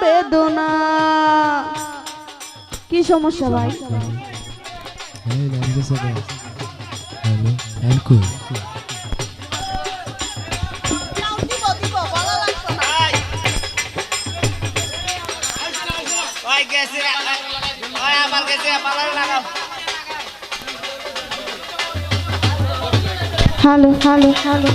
বেদনা। কি সমস্যা ভাই? Hello hello hello.